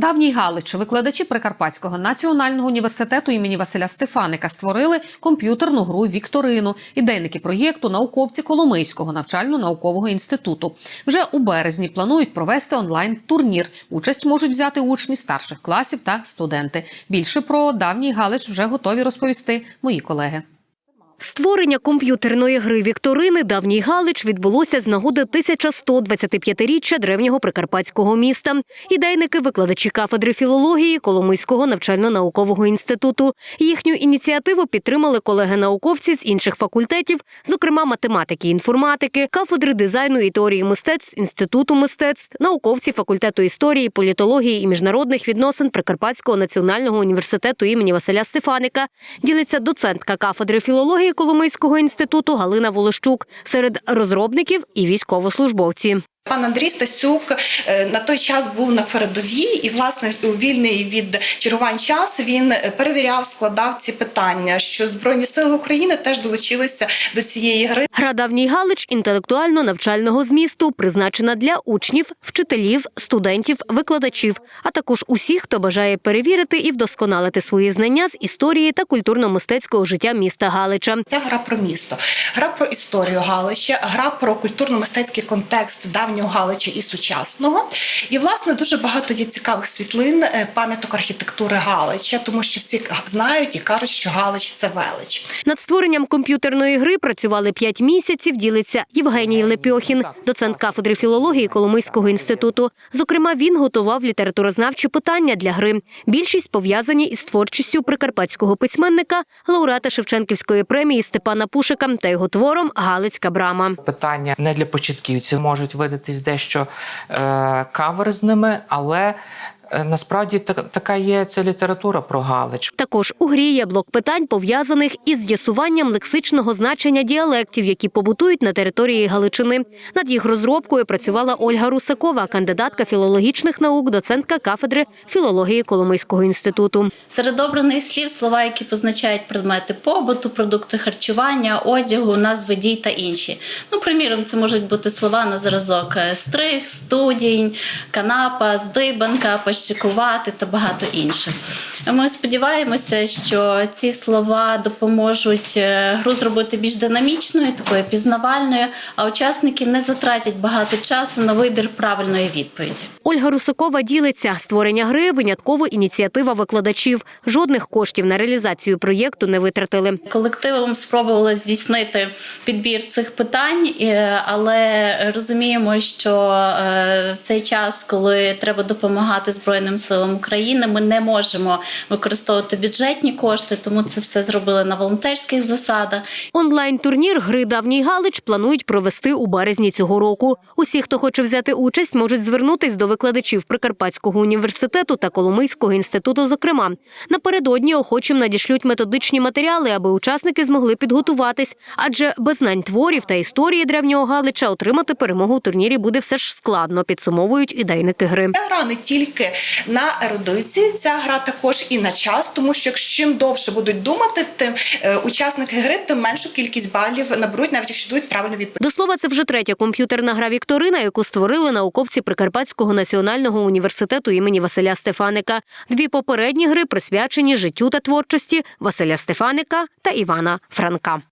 Давній Галич, викладачі Прикарпатського національного університету імені Василя Стефаника створили комп'ютерну гру Вікторину. Ідейники проєкту науковці Коломийського навчально-наукового інституту. Вже у березні планують провести онлайн-турнір. Участь можуть взяти учні старших класів та студенти. Більше про давній Галич вже готові розповісти мої колеги. Створення комп'ютерної гри Вікторини Давній Галич відбулося з нагоди 1125-річчя древнього прикарпатського міста. Ідейники, викладачі кафедри філології Коломийського навчально-наукового інституту. Їхню ініціативу підтримали колеги-науковці з інших факультетів, зокрема математики, інформатики, кафедри дизайну і теорії мистецтв інституту мистецтв, науковці факультету історії, політології і міжнародних відносин Прикарпатського національного університету імені Василя Стефаника. Ділиться доцентка кафедри філології Коломийського інституту Галина Волощук серед розробників і військовослужбовці. Пан Андрій Стасюк е, на той час був на передовій, і власне у вільний від чергувань час він перевіряв, складав ці питання. Що збройні сили України теж долучилися до цієї гри. Гра Давній Галич інтелектуально-навчального змісту призначена для учнів, вчителів, студентів, викладачів, а також усіх, хто бажає перевірити і вдосконалити свої знання з історії та культурно-мистецького життя міста Галича. Ця гра про місто, гра про історію Галича, гра про культурно-мистецький контекст давнього Галича і сучасного. І власне дуже багато є цікавих світлин, е, пам'яток архітектури Галича, тому що всі знають і кажуть, що Галич це велич. Над створенням комп'ютерної гри працювали п'ять місяців. Ділиться Євгеній Лепьохін, доцент кафедри філології Коломийського інституту. Зокрема, він готував літературознавчі питання для гри. Більшість пов'язані із творчістю прикарпатського письменника, лауреата Шевченківської премії Степана Пушика та його твором Галицька брама. питання не для початківців можуть видатись дещо е, каверзними, але насправді так, така є ця література про Галич. Також у грі є блок питань, пов'язаних із з'ясуванням лексичного значення діалектів, які побутують на території Галичини. Над їх розробкою працювала Ольга Русакова, кандидатка філологічних наук, доцентка кафедри філології Коломийського інституту. Серед обраних слів слова, які позначають предмети побуту, продукти харчування, одягу, назви дій та інші. Ну, приміром, це можуть бути слова на зразок е, стриг, студінь, канапа, здибанка, пащикувати та багато інших. Ми сподіваємося, що ці слова допоможуть е, гру зробити більш динамічною, такою пізнавальною, а учасники не затратять багато часу на вибір правильної відповіді. Ольга Русакова ділиться створення гри винятково ініціатива викладачів. Жодних коштів на реалізацію проєкту не витратили. Колективом спробували здійснити підбір цих питань, е, але розуміємо, що е, в цей час, коли треба допомагати Збройним силам України, ми не можемо використовувати бюджетні кошти, тому це все зробили на волонтерських засадах. Онлайн-турнір гри Давній Галич планують провести у березні цього року. Усі, хто хоче взяти участь, можуть звернутись до викладачів Прикарпатського університету та Коломийського інституту. Зокрема, напередодні охочим надішлють методичні матеріали, аби учасники змогли підготуватись. Адже без знань творів та історії древнього Галича отримати перемогу у турнірі буде все ж складно. Підсумовують ідейники гри. Ця гра не тільки на ерудицію, ця гра також і на час, тому що чим довше будуть думати, тим е, учасники гри, тим меншу кількість балів наберуть, навіть якщо дають правильну відповідь. До слова, це вже третя комп'ютерна гра Вікторина, яку створили науковці Прикарпатського національного університету імені Василя Стефаника. Дві попередні гри присвячені життю та творчості Василя Стефаника та Івана Франка.